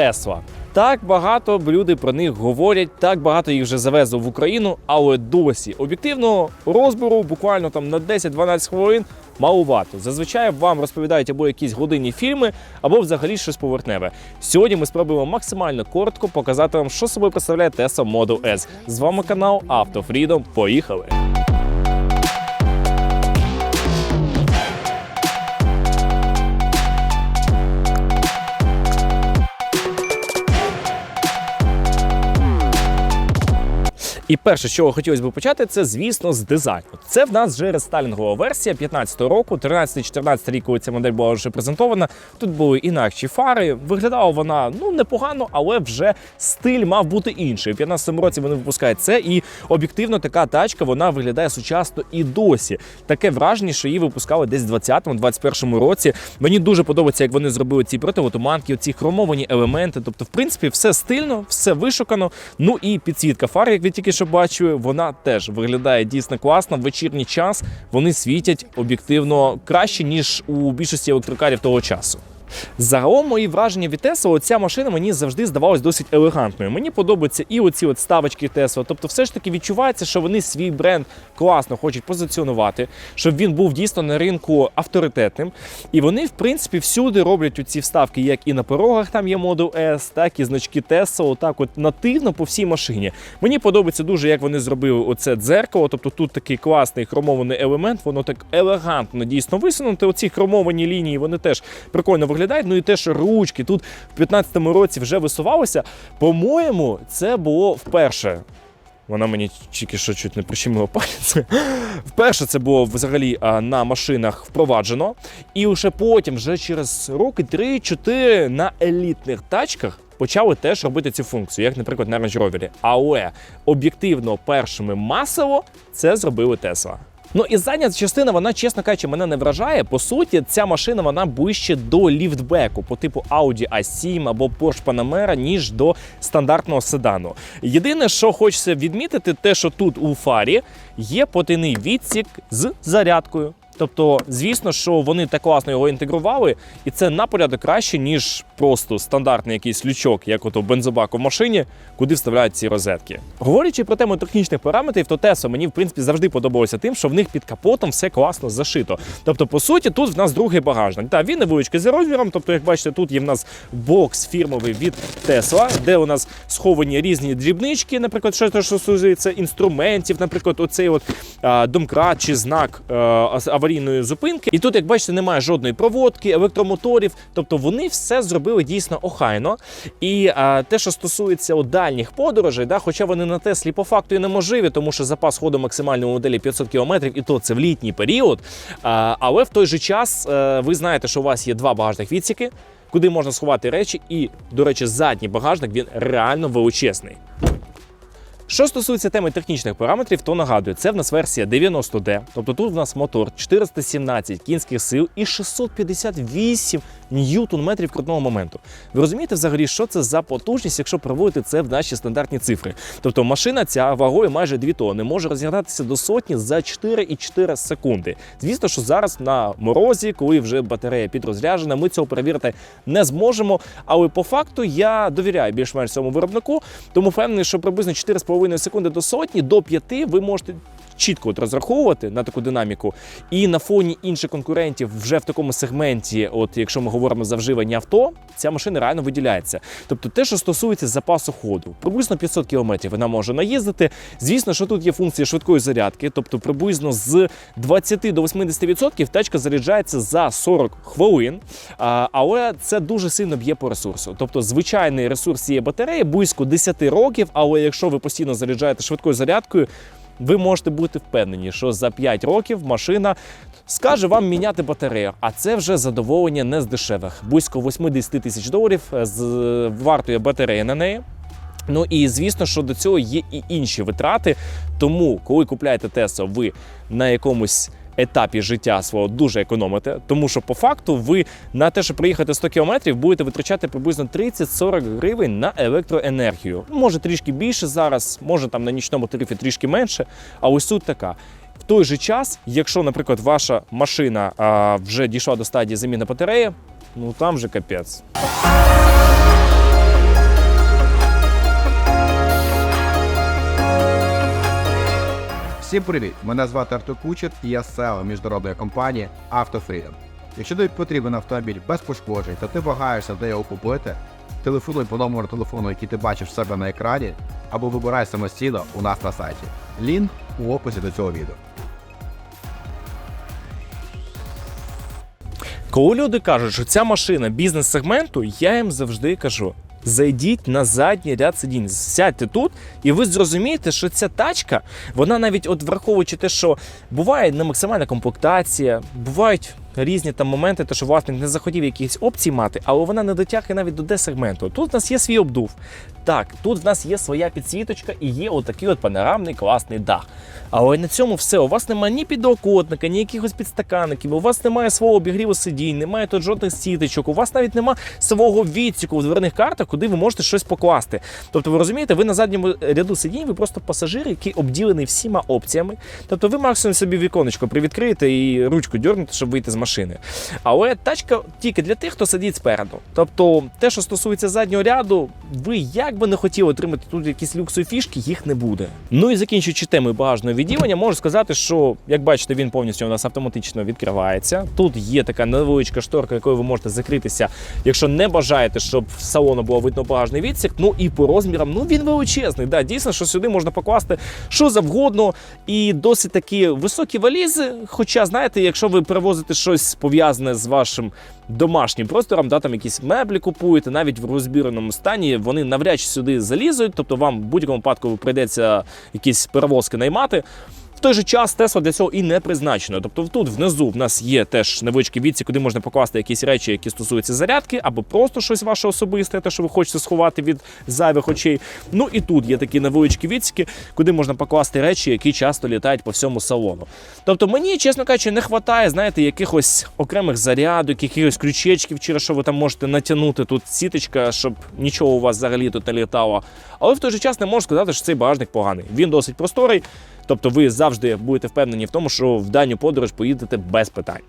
Тесла. Так багато люди про них говорять, так багато їх вже завезли в Україну, але досі об'єктивного розбору буквально там на 10-12 хвилин малувато. Зазвичай вам розповідають або якісь годинні фільми, або взагалі щось поверхневе. Сьогодні ми спробуємо максимально коротко показати вам, що собою представляє Tesla Model S. З вами канал Freedom. Поїхали! І перше, з чого хотілося б почати, це звісно з дизайну. Це в нас вже рестайлінгова версія 15-го року, 13-14 рік, коли ця модель була вже презентована. Тут були інакші фари. Виглядала вона ну непогано, але вже стиль мав бути інший. У 15-му році вони випускають це, і об'єктивно така тачка вона виглядає сучасно і досі. Таке враження, що її випускали десь в 20-21 році. Мені дуже подобається, як вони зробили ці противотуманки, ці хромовані елементи. Тобто, в принципі, все стильно, все вишукано. Ну і підсвітка фар, як ви тільки що бачили, вона теж виглядає дійсно класно. В вечірній час вони світять об'єктивно краще, ніж у більшості електрокарів того часу. Загалом мої враження від Tesla, оця машина мені завжди здавалась досить елегантною. Мені подобаються і оці от ставочки Tesla. Тобто, все ж таки відчувається, що вони свій бренд класно хочуть позиціонувати, щоб він був дійсно на ринку авторитетним. І вони, в принципі, всюди роблять оці вставки, як і на порогах там є Model S, так і значки Tesla, отак от нативно по всій машині. Мені подобається дуже, як вони зробили оце дзеркало. Тобто тут такий класний хромований елемент, воно так елегантно дійсно висунуте. Оці хромовані лінії вони теж прикольно виглядають. Ну і те, що ручки тут в 15-му році вже висувалося. По-моєму, це було вперше. Вона мені тільки що чуть не прищемила палець. Вперше це було взагалі на машинах впроваджено. І лише потім, вже через роки 3-4 на елітних тачках. Почали теж робити цю функцію, як, наприклад, на Range Rover. Але об'єктивно першими масово це зробили Tesla. Ну і задня частина, вона, чесно кажучи, мене не вражає. По суті, ця машина вона ближче до ліфтбеку по типу Audi A7 або Porsche Panamera, ніж до стандартного седану. Єдине, що хочеться відмітити, те, що тут у фарі є потайний відсік з зарядкою. Тобто, звісно, що вони так класно його інтегрували, і це на порядок краще, ніж просто стандартний якийсь лючок, як ото бензобак у машині, куди вставляють ці розетки. Говорячи про тему технічних параметрів, то Tesla мені в принципі завжди подобалося тим, що в них під капотом все класно зашито. Тобто, по суті, тут в нас другий багажник. Та він невеличкий за розміром. Тобто, як бачите, тут є в нас бокс фірмовий від Tesla, де у нас сховані різні дрібнички, наприклад, що що стосується інструментів, наприклад, оцей от а, домкрат чи знак а, аварійної зупинки. І тут, як бачите, немає жодної проводки, електромоторів. Тобто вони все зробили дійсно охайно. І а, те, що стосується от, дальніх подорожей, да, хоча вони на Теслі по факту і неможливі, тому що запас ходу максимальної моделі 500 км, і то це в літній період. А, але в той же час а, ви знаєте, що у вас є два багажних відсіки. Куди можна сховати речі, і, до речі, задній багажник він реально величезний. Що стосується теми технічних параметрів, то нагадую, це в нас версія 90D, тобто тут в нас мотор 417 кінських сил і 658 ньютон-метрів крутного моменту. Ви розумієте взагалі, що це за потужність, якщо проводити це в наші стандартні цифри? Тобто машина ця вагою майже 2 тонни може розігнатися до сотні за 4,4 секунди. Звісно, що зараз на морозі, коли вже батарея підрозряджена, ми цього перевірити не зможемо. Але по факту я довіряю більш-менш цьому виробнику, тому впевнений, що приблизно 4,5 секунди до сотні, до 5 ви можете. Чітко от розраховувати на таку динаміку, і на фоні інших конкурентів вже в такому сегменті, от якщо ми говоримо за вживані авто, ця машина реально виділяється. Тобто, те, що стосується запасу ходу, приблизно 500 км вона може наїздити. Звісно, що тут є функція швидкої зарядки, тобто приблизно з 20 до 80% тачка заряджається за 40 хвилин. Але це дуже сильно б'є по ресурсу. Тобто, звичайний ресурс цієї батареї близько 10 років, але якщо ви постійно заряджаєте швидкою зарядкою ви можете бути впевнені, що за 5 років машина скаже вам міняти батарею. А це вже задоволення не з дешевих. Близько 80 тисяч доларів з вартує батарея на неї. Ну і звісно, що до цього є і інші витрати. Тому, коли купляєте Tesla, ви на якомусь етапі життя свого дуже економите, тому що по факту ви на те, щоб проїхати 100 км, будете витрачати приблизно 30-40 гривень на електроенергію. Може трішки більше зараз, може там на нічному тарифі трішки менше. А ось тут така. В той же час, якщо, наприклад, ваша машина а, вже дійшла до стадії заміни батареї, ну там же капець. Всім привіт! Мене звати Артур Кучер і я SEO міжнародної компанії AutoFreedom. Якщо тобі потрібен автомобіль без пошкоджень, та ти вагаєшся, де його купити, телефонуй по номеру телефону, який ти бачиш в себе на екрані, або вибирай самостійно у нас на сайті. Лінк у описі до цього відео. Коли люди кажуть, що ця машина бізнес-сегменту, я їм завжди кажу: зайдіть на задній ряд сидінь, сядьте тут, і ви зрозумієте, що ця тачка, вона навіть от враховуючи те, що буває не максимальна комплектація, бувають. Різні там моменти, те, що власник не захотів якісь опції мати, але вона не дотягує навіть до D-сегменту. Тут в нас є свій обдув. Так, тут в нас є своя підсвіточка і є отакий от панорамний класний дах. Але на цьому все. У вас немає ні підлокотника, ні якихось підстаканників, у вас немає свого обігріву сидінь, немає тут жодних сіточок, у вас навіть немає свого відсіку в дверних картах, куди ви можете щось покласти. Тобто, ви розумієте, ви на задньому ряду сидінь, ви просто пасажир, який обділений всіма опціями. Тобто ви максимум собі віконечко привідкриєте і ручку дьорнете, щоб вийти з машини. Але тачка тільки для тих, хто сидить спереду. Тобто, те, що стосується заднього ряду, ви як би не хотіли отримати тут якісь люксові фішки, їх не буде. Ну і закінчуючи тему багажного відділення, можу сказати, що як бачите, він повністю у нас автоматично відкривається. Тут є така невеличка шторка, якою ви можете закритися, якщо не бажаєте, щоб в салону було видно багажний відсік. Ну і по розмірам, ну він величезний. Да, дійсно, що сюди можна покласти що завгодно, і досить такі високі валізи. Хоча, знаєте, якщо ви привозите щось пов'язане з вашим домашнім простором, да, там якісь меблі купуєте, навіть в розбіреному стані, вони навряд чи сюди залізуть, тобто вам в будь-якому випадку прийдеться якісь перевозки наймати. В той же час Тесла для цього і не призначено. Тобто тут внизу в нас є теж невеличкі відці, куди можна покласти якісь речі, які стосуються зарядки, або просто щось ваше особисте, те, що ви хочете сховати від зайвих очей. Ну і тут є такі невеличкі відсіки, куди можна покласти речі, які часто літають по всьому салону. Тобто мені, чесно кажучи, не вистачає, знаєте, якихось окремих зарядок, якихось крючечків, через що ви там можете натягнути тут сіточка, щоб нічого у вас взагалі тут не літало. Але в той же час не можу сказати, що цей багажник поганий. Він досить просторий. Тобто ви завжди будете впевнені в тому, що в даню подорож поїдете без питань.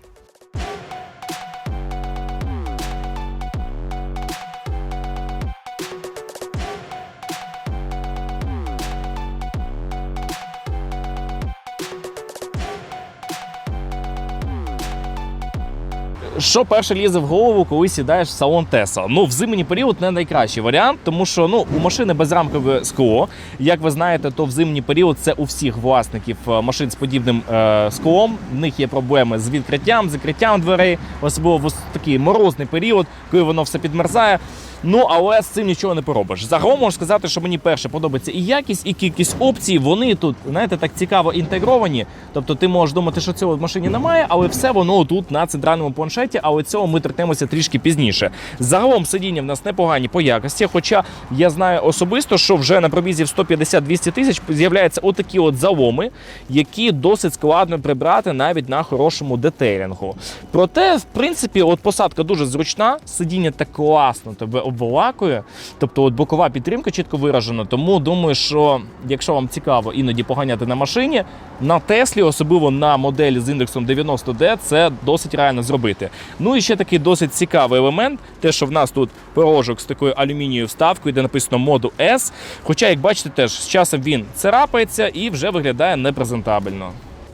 Що перше лізе в голову, коли сідаєш в салон Tesla? Ну, в зимній період не найкращий варіант, тому що ну у машини безрамкове скло. Як ви знаєте, то в зимній період це у всіх власників е, машин з подібним е, склом. В них є проблеми з відкриттям, закриттям дверей, особливо в такий морозний період, коли воно все підмерзає. Ну, але з цим нічого не поробиш. Загалом можу сказати, що мені перше подобається і якість, і кількість опцій. Вони тут, знаєте, так цікаво інтегровані. Тобто ти можеш думати, що цього в машині немає, але все воно тут на центральному планшеті, але цього ми торкнемося трішки пізніше. Загалом сидіння в нас непогані по якості, хоча я знаю особисто, що вже на пробізі в 150-200 тисяч з'являються отакі от заломи, які досить складно прибрати навіть на хорошому детейлінгу. Проте, в принципі, от посадка дуже зручна, сидіння так класно тебе обволакує. Тобто, от бокова підтримка чітко виражена. Тому думаю, що якщо вам цікаво іноді поганяти на машині, на Теслі, особливо на моделі з індексом 90D, це досить реально зробити. Ну і ще такий досить цікавий елемент, те, що в нас тут порожок з такою алюмінієвою вставкою, де написано моду S. Хоча, як бачите, теж з часом він царапається і вже виглядає непрезентабельно.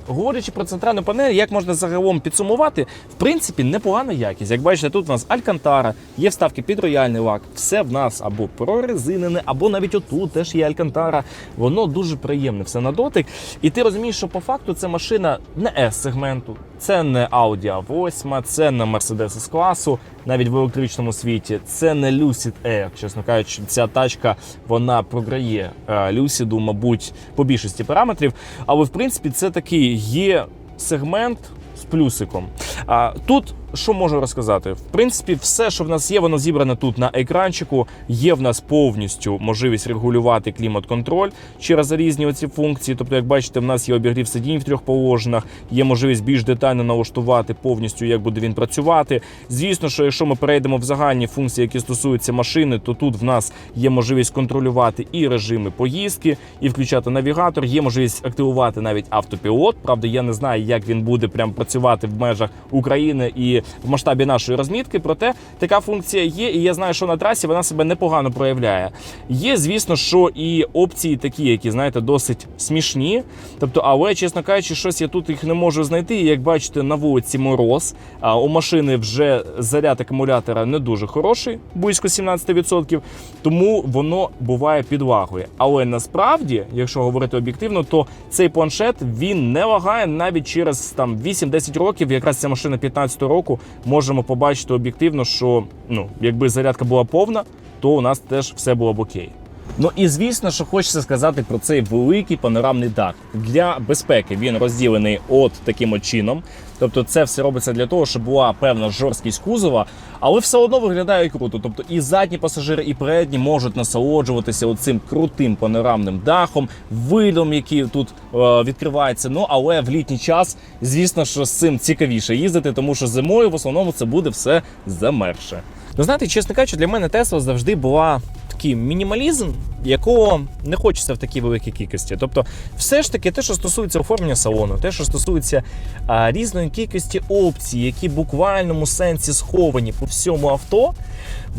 Говорячи про центральну панель, як можна загалом підсумувати, в принципі, непогана якість. Як бачите, тут у нас Алькантара, є вставки під рояльний лак, все в нас або прорезинене, або навіть отут теж є Алькантара. Воно дуже приємне, все на дотик. І ти розумієш, що по факту це машина не S-сегменту, це не Audi A8, це не Mercedes с класу, навіть в електричному світі. Це не Lucid Air. Чесно кажучи, ця тачка вона програє е, Lucid, мабуть, по більшості параметрів. Але в принципі це такий є сегмент з плюсиком. А тут що можу розказати? В принципі, все, що в нас є, воно зібране тут на екранчику. Є в нас повністю можливість регулювати клімат-контроль через різні оці функції. Тобто, як бачите, в нас є обігрів сидінь в трьох положеннях, є можливість більш детально налаштувати повністю, як буде він працювати. Звісно, що якщо ми перейдемо в загальні функції, які стосуються машини, то тут в нас є можливість контролювати і режими поїздки, і включати навігатор. Є можливість активувати навіть автопілот. Правда, я не знаю, як він буде прям працювати в межах України і в масштабі нашої розмітки. Проте така функція є, і я знаю, що на трасі вона себе непогано проявляє. Є, звісно, що і опції такі, які знаєте, досить смішні. Тобто, але, чесно кажучи, щось я тут їх не можу знайти. І як бачите, на вулиці мороз. А у машини вже заряд акумулятора не дуже хороший, близько 17%, тому воно буває підлагою. Але насправді, якщо говорити об'єктивно, то цей планшет він не лагає навіть через там 8-10 років. Якраз ця машина 15 року можемо побачити об'єктивно, що ну, якби зарядка була повна, то у нас теж все було б окей. Ну і звісно, що хочеться сказати про цей великий панорамний дах. Для безпеки він розділений от таким от чином. Тобто, це все робиться для того, щоб була певна жорсткість кузова, але все одно виглядає круто. Тобто і задні пасажири, і передні можуть насолоджуватися цим крутим панорамним дахом, видом, який тут е, відкривається. Ну але в літній час, звісно, що з цим цікавіше їздити, тому що зимою в основному це буде все замерше. Ну знаєте, чесно кажучи, для мене Тесла завжди була такий мінімалізм, якого не хочеться в такій великій кількості. Тобто, все ж таки, те, що стосується оформлення салону, те, що стосується а, різної кількості опцій, які буквальному сенсі сховані по всьому авто.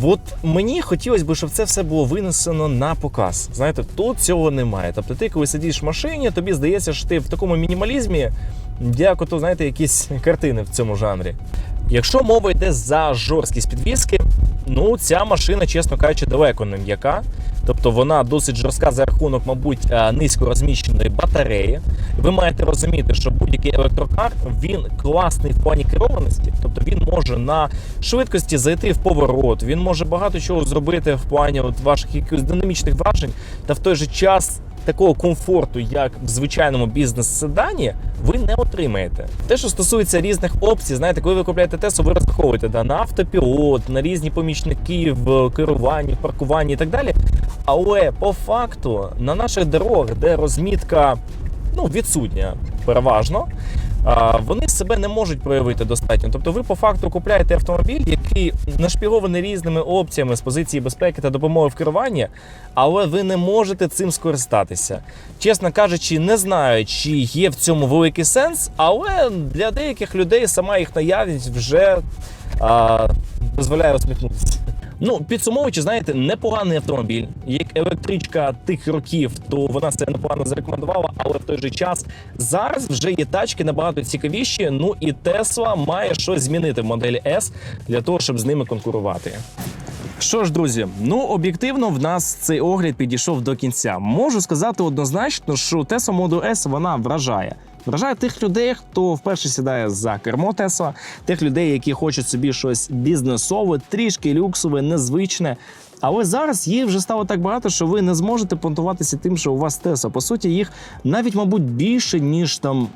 От мені хотілося б, щоб це все було винесено на показ. Знаєте, тут цього немає. Тобто, ти, коли сидиш в машині, тобі здається, що ти в такому мінімалізмі, як ото, знаєте, якісь картини в цьому жанрі. Якщо мова йде за жорсткість підвіски, ну ця машина, чесно кажучи, далеко не м'яка. Тобто вона досить жорстка за рахунок, мабуть, е, низько розміщеної батареї. Ви маєте розуміти, що будь-який електрокар він класний в плані керованості, тобто він може на швидкості зайти в поворот, він може багато чого зробити в плані от ваших якихось динамічних вражень, та в той же час такого комфорту, як в звичайному бізнес-седані, ви не отримаєте. Те, що стосується різних опцій, знаєте, коли ви купляєте Тесу, ви розраховуєте да, на автопілот, на різні помічники в керуванні, паркуванні і так далі. Але по факту на наших дорогах, де розмітка ну, відсутня переважно, вони себе не можуть проявити достатньо. Тобто ви по факту купляєте автомобіль, який нашпігований різними опціями з позиції безпеки та допомоги в керуванні, але ви не можете цим скористатися. Чесно кажучи, не знаю, чи є в цьому великий сенс, але для деяких людей сама їх наявність вже а, дозволяє усміхнутися. Ну, підсумовуючи, знаєте, непоганий автомобіль. Як електричка тих років, то вона себе непогано зарекомендувала, але в той же час зараз вже є тачки набагато цікавіші. Ну і Тесла має щось змінити в моделі S для того, щоб з ними конкурувати. Що ж, друзі, ну об'єктивно, в нас цей огляд підійшов до кінця. Можу сказати однозначно, що Tesla Model S вона вражає. Вражає тих людей, хто вперше сідає за кермо Тесла, тих людей, які хочуть собі щось бізнесове, трішки люксове, незвичне. Але зараз їх вже стало так багато, що ви не зможете понтуватися тим, що у вас Тесла. По суті, їх навіть, мабуть, більше, ніж там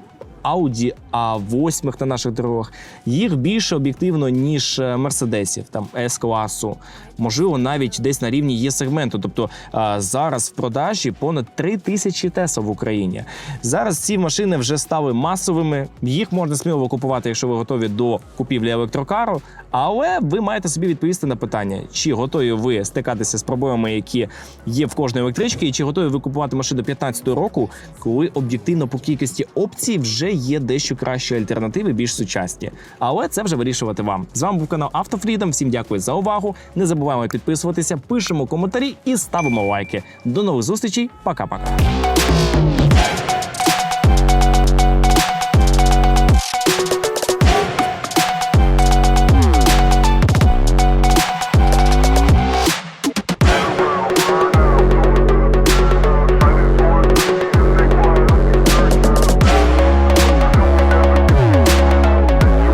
Audi А8 на наших дорогах. Їх більше об'єктивно, ніж мерседесів, там С-класу, можливо, навіть десь на рівні є сегменту. Тобто зараз в продажі понад 3 тисячі Тесла в Україні. Зараз ці машини вже стали масовими. Їх можна сміло купувати, якщо ви готові до купівлі електрокару. Але ви маєте собі відповісти на питання, чи готові ви стикатися з проблемами, які є в кожної електрички, і чи готові ви купувати машину 15-го року, коли об'єктивно по кількості опцій вже є дещо кращі альтернативи, більш сучасні. Але це вже вирішувати вам. З вами був канал Автофрідом. Всім дякую за увагу. Не забуваємо підписуватися, пишемо коментарі і ставимо лайки. До нових зустрічей. Пока-пока.